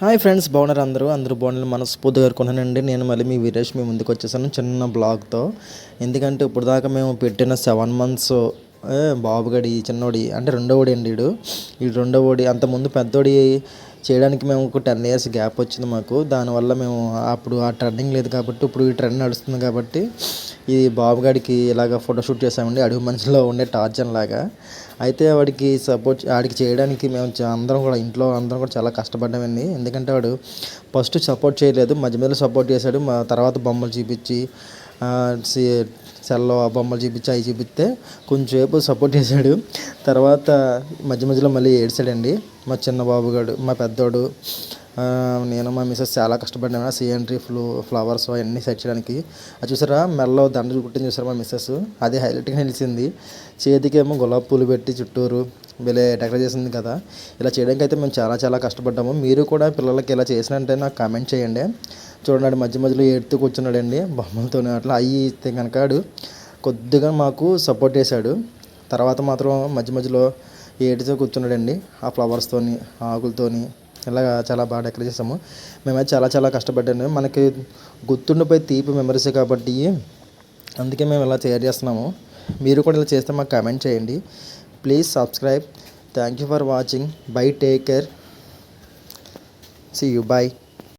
Hi friends బాగున్నారు అందరూ? అందరూ బాగున్నారు మనస్ఫూర్తిగా కోరుకున్నానండి నేను మళ్ళీ మీ వీరేష్ మీ ముందుకు వచ్చేసాను చిన్న బ్లాగ్తో. ఎందుకంటే ఇప్పుడు దాకా మేము పెట్టిన సెవెన్ మంత్స్ బాబుగడి చిన్నోడి అంటే రెండోడి అండి వీడు ఈ రెండోడి అంతకుముందు పెద్దోడి చేయడానికి మేము ఒక టెన్ ఇయర్స్ గ్యాప్ వచ్చింది మాకు. దానివల్ల మేము అప్పుడు ఆ ట్రెండింగ్ లేదు కాబట్టి ఇప్పుడు ఈ ట్రెండ్ నడుస్తుంది కాబట్టి ఈ బాబుగాడికి ఇలాగ ఫోటోషూట్ చేసామండి అడుగు మనిషిలో ఉండే టార్జన్ లాగా. అయితే వాడికి సపోర్ట్ వాడికి చేయడానికి మేము అందరం కూడా ఇంట్లో అందరం కూడా చాలా కష్టపడ్డామండి. ఎందుకంటే వాడు ఫస్ట్ సపోర్ట్ చేయలేదు. మధ్య మధ్యలో సపోర్ట్ చేశాడు. మా తర్వాత బొమ్మలు చూపించి సెల్లో ఆ బొమ్మలు చూపించి అవి చూపిస్తే కొంచెంసేపు సపోర్ట్ చేశాడు. తర్వాత మధ్య మధ్యలో మళ్ళీ ఏడ్చాడండి. మా చిన్న బాబుగాడు మా పెద్దోడు నేను మా మిస్సెస్ చాలా కష్టపడినా సీఎన్ట్రీ ఫ్లూ ఫ్లవర్స్ అవన్నీ సెట్ చేయడానికి. అది చూసారా? మెల్లో దండ కుట్టింది చూసారా మా మిస్సెస్ అది హైలైట్గా నిలిచింది. చేతికేమో గులాబీ పూలు పెట్టి చుట్టూరు వీళ్ళే డెకరేట్ చేసింది కదా. ఇలా చేయడానికి అయితే మేము చాలా చాలా కష్టపడ్డాము. మీరు కూడా పిల్లలకి ఇలా చేసినంటే నాకు కామెంట్ చేయండి. చూడండి మధ్య మధ్యలో ఏడుతూ కూర్చున్నాడండి. బొమ్మలతో అట్లా అయ్యి ఇస్తే కనుక కొద్దిగా మాకు సపోర్ట్ చేశాడు. తర్వాత మాత్రం మధ్య మధ్యలో ఏడుతూ కూర్చున్నాడండి. ఆ ఫ్లవర్స్తోని ఆకులతోని ఇలా చాలా బాగా డెకరేట్ చేసాము మేమైతే చాలా చాలా కష్టపడ్డాను మనకి గుర్తుండిపోయి తీపి మెమరీస్ కాబట్టి అందుకే మేము ఇలా తయారు చేస్తున్నాము. మీరు కూడా ఇలా చేస్తే మాకు కామెంట్ చేయండి. Please subscribe thank you for watching bye take care see you bye